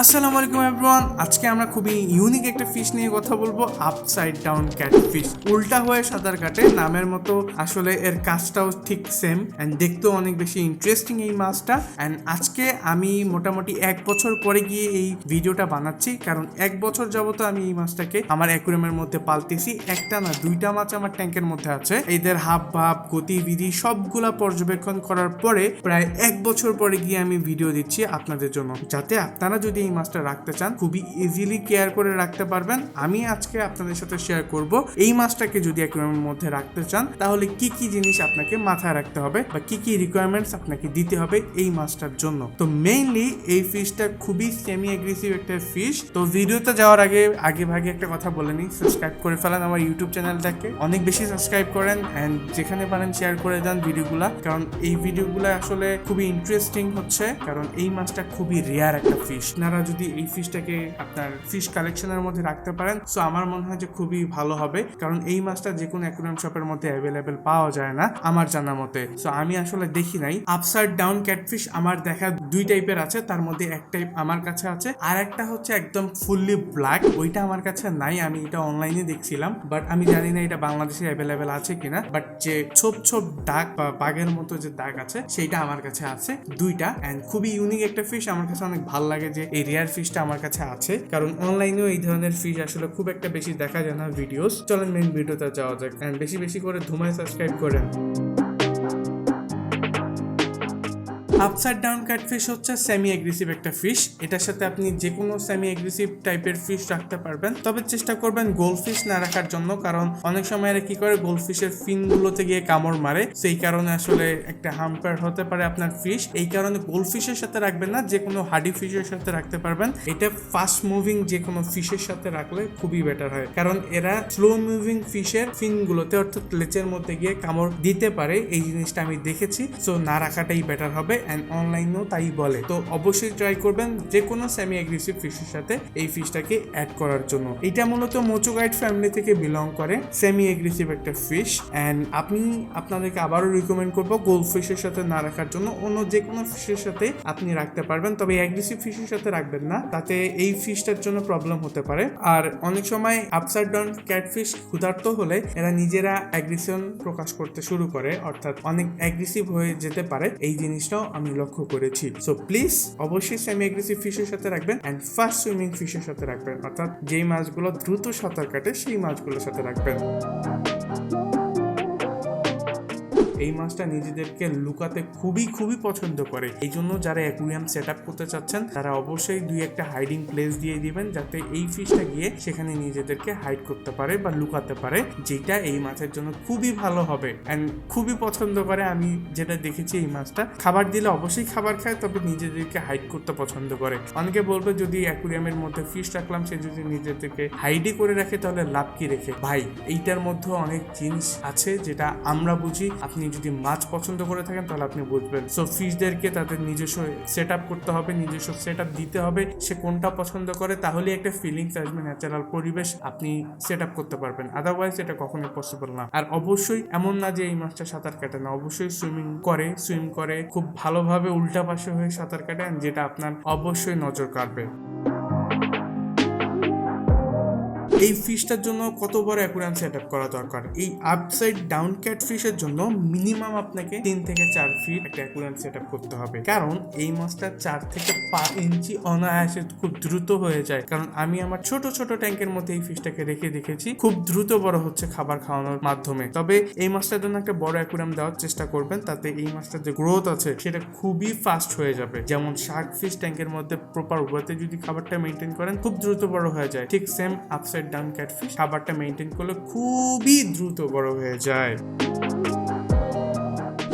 আসসালামু আলাইকুম এভরিওয়ান আজকে আমরা খুবই ইউনিক একটা ফিশ নিয়ে কথা বলব আপসাইড ডাউন ক্যাট ফিশ উল্টা হয়ে সাঁতার কাটে নামের মতো আসলে এর কাজটাও ঠিক সেম অ্যান্ড দেখতেও অনেক বেশি ইন্টারেস্টিং এই মাছটা। অ্যান্ড আজকে আমি মোটামুটি এক বছর পরে গিয়ে এই ভিডিওটা বানাচ্ছি, কারণ এক বছর যাবত আমি এই মাছটাকে আমার অ্যাকুরিয়ামের মধ্যে পালতেছি। একটা না দুইটা মাছ আমার ট্যাঙ্কের মধ্যে আছে। এদের হাব ভাব, গতিবিধি সবগুলা পর্যবেক্ষণ করার পরে প্রায় এক বছর পরে গিয়ে আমি ভিডিও দিচ্ছি আপনাদের জন্য। যাতে আপনারা যদি এই মাছটা রাখতে চান, খুবই ইজিলি কেয়ার করে রাখতে পারবেন। আমি আজকে আপনাদের সাথে শেয়ার করব এই মাছটাকে যদি অ্যাকুয়ারিয়ামের মধ্যে রাখতে চান, তাহলে কি কি জিনিস আপনাকে মাথায় রাখতে হবে বা কি কি রিকোয়ারমেন্টস আপনাকে দিতে হবে এই মাছটার জন্য। তো মেইনলি এই ফিশটা খুবই সেমি অ্যাগ্রেসিভ একটা ফিশ তো ভিডিওতে যাওয়ার আগে আগে ভাগে একটা কথা বলে নিই সাবস্ক্রাইব করে ফেলেন আমার ইউটিউব চ্যানেলটাকে অনেক বেশি সাবস্ক্রাইব করেন অ্যান্ড যেখানে পারেন শেয়ার করে দেন ভিডিওগুলা, কারণ এই ভিডিওগুলো আসলে খুবই ইন্টারেস্টিং হচ্ছে, কারণ এই মাছটা খুবই রেয়ার একটা ফিশ আপনারা যদি এই ফিশটাকে আপনার ফিশ কালেকশনের মধ্যে রাখতে পারেন সো আমার মনে হয় যে খুবই ভালো হবে। কারণ এই মাছটা যে কোনো অ্যাকুরিয়াম শপের মধ্যে অ্যাভেলেবেল পাওয়া যায় না, আমার জানা মতে। সো আমি আসলে দেখি নাই। আপসাইড ডাউন ক্যাটফিশ আমার দেখা দুই টাইপের আছে, তার মধ্যে এক টাইপ আমার কাছে আছে। আর একটা হচ্ছে একদম ফুললি ব্ল্যাক ওইটা আমার কাছে নাই, আমি এটা অনলাইনে দেখছিলাম। বাট আমি জানি না এটা বাংলাদেশে অ্যাভেলেবেল আছে কিনা। বাট যে ছোপ ছোপ দাগ বা বাঘের মতো যে দাগ আছে, সেইটা আমার কাছে আছে দুইটা। অ্যান্ড খুবই ইউনিক একটা ফিশ আমার কাছে অনেক ভালো লাগে যে এই রেয়ার ফিশটা আমার কাছে আছে। কারণ অনলাইনেও এই ধরনের ফিশ আসলে খুব একটা বেশি দেখা যায় না ভিডিওস চলেন মেন ভিডিওতে যাওয়া যাক। বেশি বেশি করে ধুমায় সাবস্ক্রাইব করেন। আপসাইড ডাউন ক্যাটফিশ হচ্ছে সেমি অ্যাগ্রেসিভ একটা ফিশ এটার সাথে আপনি যে কোনো সেমি অ্যাগ্রেসিভ টাইপের ফিশ রাখতে পারবেন। তবে চেষ্টা করবেন গোল্ড ফিশ না রাখার জন্য, কারণ অনেক সময় এরা কি করে গোল্ড ফিশের ফিনগুলোতে গিয়ে কামড় মারে। সেই কারণে আসলে একটা হাম্পার হতে পারে আপনার ফিশ এই কারণে গোল ফিশের সাথে রাখবেন না যে কোনো হার্ডি ফিশের সাথে রাখতে পারবেন। এটা ফাস্ট মুভিং যে কোনো ফিশের সাথে রাখলে খুবই বেটার হয়। কারণ এরা স্লো মুভিং ফিশের ফিনগুলোতে অর্থাৎ লেচের মধ্যে গিয়ে কামড় দিতে পারে। এই জিনিসটা আমি দেখেছি। সো না রাখাটাই বেটার হবে। অ্যান্ড অনলাইনেও তাই বলে। তো অবশ্যই ট্রাই করবেন যে কোনো সেমি অ্যাগ্রেসিভ ফিশের সাথে এই ফিশটাকে অ্যাড করার জন্য। এটা মূলত মোচো গাইড ফ্যামিলি থেকে বিলং করে সেমি অ্যাগ্রেসিভ একটা ফিশ অ্যান্ড আপনি আপনাদেরকে আবারও রিকমেন্ড করব গোল্ড ফিশের সাথে না রাখার জন্য। অন্য যে কোনো ফিশের সাথে আপনি রাখতে পারবেন, তবে অ্যাগ্রেসিভ ফিশের সাথে রাখবেন না। তাতে এই ফিশটার জন্য প্রবলেম হতে পারে। আর অনেক সময় আপসাইড ডাউন ক্যাটফিশ ক্ষুধার্ত হলে এরা নিজেরা অ্যাগ্রেশন প্রকাশ করতে শুরু করে, অর্থাৎ অনেক অ্যাগ্রেসিভ হয়ে যেতে পারে। এই জিনিসটাও আমি লক্ষ্য করেছি। সো প্লিজ অবশ্যই সেমি অ্যাগ্রেসিভ ফিশের সাথে রাখবেন অ্যান্ড ফার্স্ট সুইমিং ফিশের সাথে রাখবেন। অর্থাৎ যেই মাছগুলো দ্রুত সাঁতার কাটে, সেই মাছগুলোর সাথে রাখবেন। এই মাছটা নিজেদেরকে লুকাতে খুবই খুবই পছন্দ করে। এই জন্য যারা অ্যাকুরিয়াম সেট আপ করতে চাচ্ছেন, তারা অবশ্যই দুই একটা হাইডিং প্লেস দিয়ে দিবেন, যাতে এই ফিশটা গিয়ে সেখানে নিজেদেরকে হাইড করতে পারে বা লুকাতে পারে, যেটা এই মাছের জন্য খুবই ভালো হবে। অ্যান্ড খুবই পছন্দ করে, আমি যেটা দেখেছি এই মাছটা। খাবার দিলে অবশ্যই খাবার খায়, তবে নিজেদেরকে হাইড করতে পছন্দ করে। অনেকে বলবে, যদি অ্যাকুরিয়ামের মধ্যে ফিশ রাখলাম, সে যদি নিজেদেরকে হাইডই করে রাখে, তাহলে লাভ কি রেখে? ভাই, এইটার মধ্যে অনেক জিনিস আছে, যেটা আমরা বুঝি, আপনি যদি মাছ পছন্দ করে থাকেন, তাহলে আপনি বুঝবেন। সো ফিশদেরকে তাদের নিজস্ব সেট আপ করতে হবে, নিজস্ব সেট আপ দিতে হবে, সে কোনটা পছন্দ করে তাহলে একটা ফিলিংস আসবে ন্যাচারাল পরিবেশ আপনি সেট আপ করতে পারবেন। আদারওয়াইজ এটা কখনোই পসিবল না। আর অবশ্যই এমন না যে এই মাছটা সাঁতার কাটে না। অবশ্যই সুইমিং করে সুইম করে, খুব ভালোভাবে উল্টা পাশে হয়ে সাঁতার কাটে, যেটা আপনার অবশ্যই নজর কাটবে এই ফিশটার জন্য কত বড় অ্যাকুরিয়াম সেট আপ করা দরকার? এই আপসাইড ডাউন ক্যাট ফিশের জন্য মিনিমাম আপনাকে তিন থেকে চার ফিট একটা অ্যাকুরিয়াম সেট আপ করতে হবে। কারণ এই মাছটা চার থেকে পাঁচ ইঞ্চি অনায়াসে খুব দ্রুত হয়ে যায়। কারণ আমি আমার ছোট ছোট ট্যাঙ্কের মধ্যে এই ফিশটাকে রেখে দেখেছি, খুব দ্রুত বড় হচ্ছে খাবার খাওয়ানোর মাধ্যমে। তবে এই মাছটার জন্য একটা বড় অ্যাকুরিয়াম দেওয়ার চেষ্টা করবেন, তাতে এই মাছটার যে গ্রোথ আছে, সেটা খুবই ফাস্ট হয়ে যাবে। যেমন শার্ক ফিশ ট্যাঙ্কের মধ্যে প্রপার ওয়েতে যদি খাবারটা মেনটেন করেন, খুব দ্রুত বড় হয়ে যায়। ঠিক সেম আপসাইড ডাউন ক্যাটফিশ খাবারটা মেনটেন করলে খুবই দ্রুত বড় হয়ে যায়।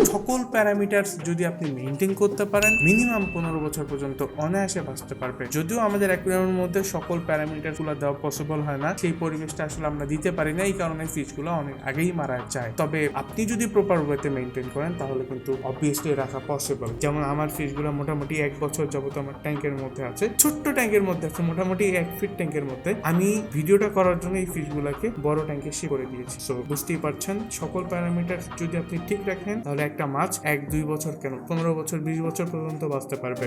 সকল প্যারামিটার্স যদি আপনি মেনটেন করতে পারেন মিনিমাম পনেরো বছর পর্যন্ত অনায়াসে বাঁচতে পারবে। যদিও আমাদের অ্যাকুয়ারিয়ামের মধ্যে সকল প্যারামিটারগুলো দেওয়া পসিবল হয় না, সেই পরিবেশটা আসলে আমরা দিতে পারি না, এই কারণে ফিশগুলো অনেক আগেই মারা যায়। তবে আপনি যদি প্রপার ওয়েতে মেনটেন করেন, তাহলে কিন্তু অবভিয়াসলি রাখা পসিবল যেমন আমার ফিশগুলো মোটামুটি এক বছর যাবত আমার ট্যাঙ্কের মধ্যে আছে। ছোট্ট ট্যাঙ্কের মধ্যে আছে, মোটামুটি এক ফিট ট্যাঙ্কের মধ্যে। আমি ভিডিওটা করার জন্য এই ফিশগুলোকে বড় ট্যাঙ্কে শিপ করে দিয়েছি। সো বুঝতেই পারছেন, সকল প্যারামিটার যদি আপনি ঠিক রাখেন, তাহলে একটা মাছ এক দুই বছর কেন? পনেরো বছর বিশ বছর পর্যন্ত বাঁচতে পারবে।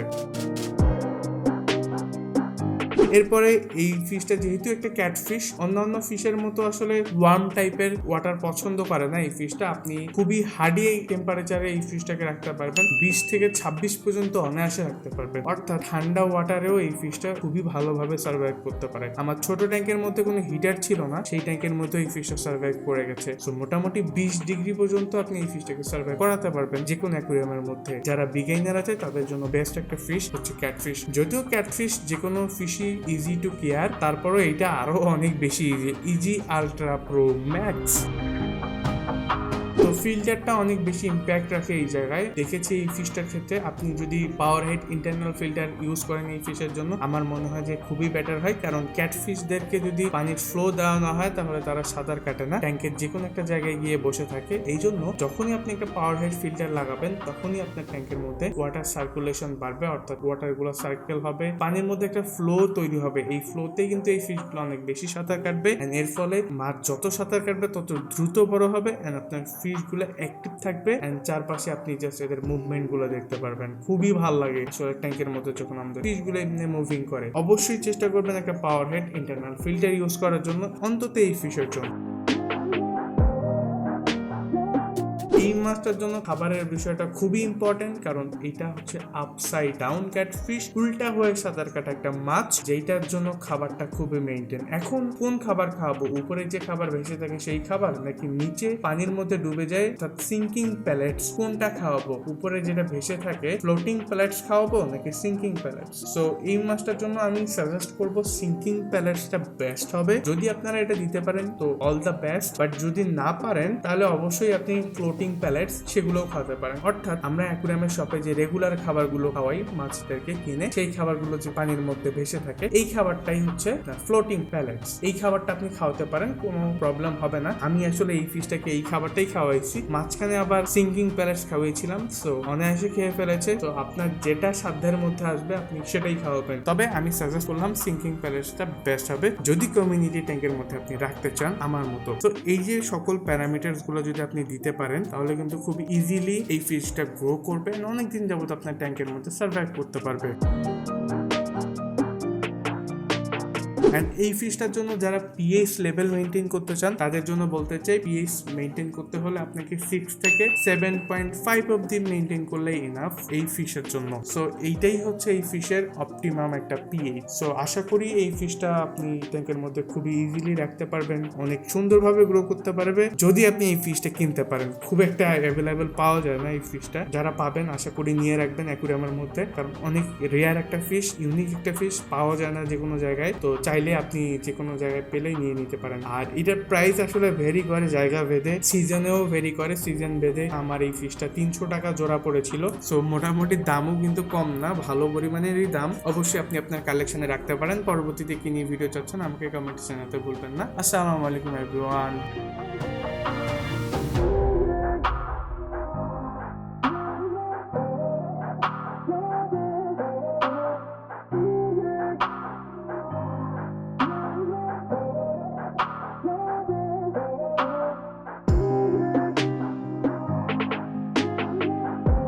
এরপরে এই ফিশটা যেহেতু একটা ক্যাট ফিশ অন্যান্য ফিশের মতো আসলে ওয়ার্ম টাইপের ওয়াটার পছন্দ করে না এই ফিশটা আপনি খুবই হার্ডি টেম্পারেচারে এই ফিশটাকে রাখতে পারবেন। বিশ থেকে ছাব্বিশ পর্যন্ত অনায়াসে রাখতে পারবেন। অর্থাৎ ঠান্ডা ওয়াটারেও এই ফিশটা খুবই ভালোভাবে সার্ভাইভ করতে পারে। আমার ছোট ট্যাঙ্কের মধ্যে কোনো হিটার ছিল না, সেই ট্যাঙ্কের মধ্যে এই ফিশটা সার্ভাইভ করে গেছে। সো মোটামুটি বিশ ডিগ্রি পর্যন্ত আপনি এই ফিশটাকে সার্ভাইভ করাতে পারবেন যে কোনো অ্যাকুরিয়ামের মধ্যে। যারা বিগাইনার আছে, তাদের জন্য বেস্ট একটা ফিশ হচ্ছে ক্যাটফিশ যদিও ক্যাটফিশ যে কোনো ফিশই ইজি টু কেয়ার তারপরও এটা আরও অনেক বেশি easy easy ultra pro max ফিল্টারটা অনেক বেশি ইম্প্যাক্ট রাখে এই জায়গায়। দেখেছি এই ফিশটার ক্ষেত্রে আপনি যদি power head internal filter use করেন এই ফিশের জন্য, আমার মনে হয় যে খুবই বেটার হয়। কারণ ক্যাট ফিশদেরকে যদি পানির ফ্লো দেওয়া না হয়, তাহলে তারা সাঁতার কাটে না। ট্যাঙ্কের যে কোনো একটা জায়গায় গিয়ে বসে থাকে। এই জন্য যখনই আপনি একটা পাওয়ার হেড ফিল্টার লাগাবেন, তখনই আপনার ট্যাঙ্কের মধ্যে ওয়াটার সার্কুলেশন বাড়বে, অর্থাৎ ওয়াটারগুলো সার্কেল হবে। পানির মধ্যে একটা ফ্লো তৈরি হবে। এই ফ্লোতেই কিন্তু এই ফিশগুলো অনেক বেশি সাঁতার কাটবে। এর ফলে মাছ যত সাঁতার কাটবে, তত দ্রুত বড় হবে। এন্ড আপনার ফিশগুলো অ্যাক্টিভ থাকবে অ্যান্ড চারপাশে আপনি জাস্ট এদের মুভমেন্টগুলো দেখতে পারবেন। খুবই ভালো লাগে সোলার ট্যাঙ্কের মধ্যে যখন আমাদের ফিশগুলো এমনি মুভিং করে। অবশ্যই চেষ্টা করবেন একটা power head internal filter use করার জন্য। অন্তত এই ফিশের জন্য। এই মাছটার জন্য খাবারের বিষয়টা খুবই ইম্পর্টেন্ট কারণ এটা হচ্ছে আপসাইড ডাউন ক্যাটফিশ উল্টা হয়ে সাঁতার কাটা একটা মাছ যেটার জন্য খাবারটা খুবই মেনটেন এখন কোন খাবার খাওয়াবো উপরে যে খাবার ভেসে থাকে সেই খাবার, নাকি নিচে পানির মধ্যে ডুবে যায় অর্থাৎ সিঙ্কিং প্যালেটস কোনটা খাওয়াবো? উপরে যেটা ভেসে থাকে ফ্লোটিং প্যালেটস খাওয়াবো, নাকি সিঙ্কিং প্যালেটস সো এই মাছটার জন্য আমি সাজেস্ট করব সিঙ্কিং প্যালেটসটা বেস্ট হবে। যদি আপনারা এটা দিতে পারেন, তো অল দ্য বেস্ট বাট যদি না পারেন, তাহলে অবশ্যই আপনি ফ্লোটিং প্যালেটস সেগুলোও খাওয়াতে পারেন। অর্থাৎ আমরা অ্যাকুরিয়ামের শপে যে রেগুলার খাবারগুলো খাওয়াই, মাছদেরকে কিনে, সেই খাবারগুলো যে পানির মধ্যে ভেসে থাকে, এই খাবারটাই হচ্ছে ফ্লোটিং প্যালেটস এই খাবারটা আপনি খাওয়াতে পারেন, কোনো প্রবলেম হবে না। আমি আসলে এই ফিশটাকে এই খাবারটাই খাওয়াইছি। মাঝখানে আবার সিঙ্কিং প্যালেটস খাওয়াইছিলাম সো অনায়াসে খেয়ে ফেলেছে। তো আপনার যেটা সাধ্যের মধ্যে আসবে, আপনি সেটাই খাওয়াবেন। তবে আমি সাজেস্ট করলাম সিঙ্কিং প্যালেটসটা বেস্ট হবে। যদি কমিউনিটি ট্যাঙ্কের মধ্যে আপনি রাখতে চান, আমার মতো। তো এই যে সকল প্যারামিটার্সগুলো যদি আপনি দিতে পারেন তাহলে কিন্তু খুব ইজিলি এই ফিশটা গ্রো করবে। অনেক অনেকদিন যাবত আপনার ট্যাঙ্কের মধ্যে সার্ভাইভ করতে পারবে। অ্যান্ড এই ফিশটার জন্য যারা পিএইচ লেভেল মেনটেন করতে চান, তাদের জন্য বলতে চাই পিএইচ মেনটেন করতে হলে আপনাকে সিক্স থেকে সেভেন পয়েন্ট ফাইভ অব্দি মেনটেন করলেই ইনাফ এই ফিশের জন্য। সো এইটাই হচ্ছে এই ফিশের অপটিমাম একটা পিএইচ সো আশা করি এই ফিশটা আপনি ট্যাঙ্কের মধ্যে খুবই ইজিলি রাখতে পারবেন, অনেক সুন্দরভাবে গ্রো করতে পারবে। যদি আপনি এই ফিশটা কিনতে পারেন, খুব একটা অ্যাভেলেবেল পাওয়া যায় না এই ফিশটা যারা পাবেন, আশা করি নিয়ে রাখবেন অ্যাকুরিয়ামের মধ্যে। কারণ অনেক রেয়ার একটা ফিশ ইউনিক একটা ফিশ পাওয়া যায় না যে কোনো জায়গায়। তো চাইলে আপনি যে কোনো জায়গায় পেলেই নিয়ে নিতে পারেন। আর এটার প্রাইস আসলে ভেরি করে জায়গা ভেদে। সিজনেও ভেরি করে সিজন ভেদে। আমার এই ফিশটা তিনশো টাকা জোড়া পড়েছিল। সো মোটামুটি দামও কিন্তু কম না, ভালো পরিমাণেরই দাম। অবশ্যই আপনি আপনার কালেকশনে রাখতে পারেন। পরবর্তীতে কি নিয়ে ভিডিও চাচ্ছেন, আমাকে কমেন্ট জানাতে ভুলবেন না। আসসালামু আলাইকুম এভরিওয়ান